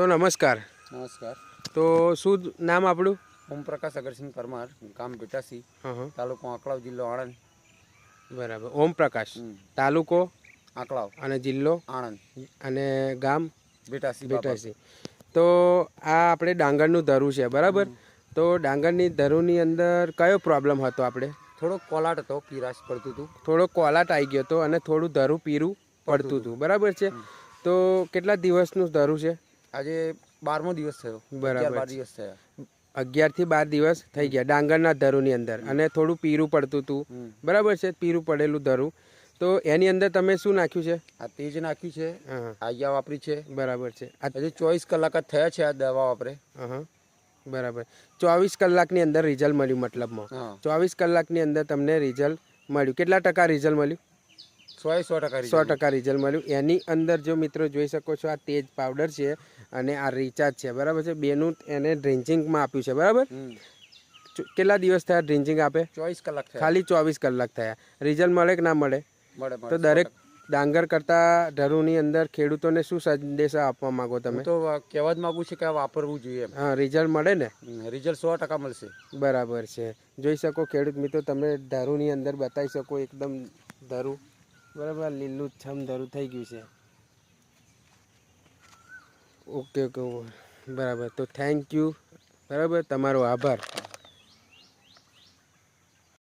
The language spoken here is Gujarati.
તો નમસ્કાર. નમસ્કાર. તો શું નામ આપણું? ઓમપ્રકાશ અગરસિંહ પરમાર ગામ બેટાસી હા હા. તાલુકો આંકલાવ જિલ્લો આણંદ. બરાબર. ઓમ પ્રકાશ તાલુકો? આંકલાવ અને જિલ્લો? આણંદ. અને ગામ? બેટાસી. બેટાસી તો આ આપણે ડાંગરનું ધરું છે બરાબર? તો ડાંગરની ધરુની અંદર કયો પ્રોબ્લેમ હતો આપણે? થોડોક કોલાટ હતો પીરાશ પડતું હતું. થોડો કોલાટ આવી ગયો હતો અને થોડું ધરું પીરું પડતું હતું. બરાબર છે? તો કેટલા દિવસનું ધરું છે? આજે બારમો દિવસ થયો. બરાબર બાર દિવસ થયા. અગિયારથી બાર દિવસ થઈ ગયા ડાંગરના ધરુની અંદર. અને થોડું પીરું પડતું હતું બરાબર છે પીરું પડેલું ધરું. તો એની અંદર તમે શું નાખ્યું છે? આ તેજ નાખ્યું છે આયા વાપરી છે. બરાબર છે. આ હજી ચોવીસ કલાક જ થયા છે આ દવા વાપરે. બરાબર. ચોવીસ કલાકની અંદર રિઝલ્ટ મળ્યું મતલબમાં. ચોવીસ કલાકની અંદર તમને રિઝલ્ટ મળ્યું. કેટલા ટકા રિઝલ્ટ મળ્યું? સો સો ટકા સો ટકા રિઝલ્ટ મળ્યું. એની અંદર જો મિત્રો જોઈ શકો છો આ તેજ પાવડર છે અને આ રિચાર્જ છે. બરાબર છે? બેનું એને ડ્રિન્ચિંગમાં આપ્યું છે. બરાબર? કેટલા દિવસ થયા ડ્રિન્ચિંગ આપે? ચોવીસ કલાક ખાલી ચોવીસ કલાક થયા. રિઝલ્ટ મળે કે ના મળે? મળે તો દરેક ડાંગર કરતા ધરુની અંદર ખેડૂતોને શું સંદેશા આપવા માંગો તમે? તો કહેવા જ માગું છું કે આ વાપરવું જોઈએ હા રિઝલ્ટ મળે ને? રિઝલ્ટ સો ટકા મળશે. બરાબર છે. જોઈ શકો ખેડૂત મિત્રો તમે ધરુની અંદર બતાવી શકો એકદમ ધરું બરાબર લીલું છમધરું થઈ ગયું છે. ઓકે ઓકે બરાબર, તો થેન્ક યુ બરાબર, તમારો આભાર.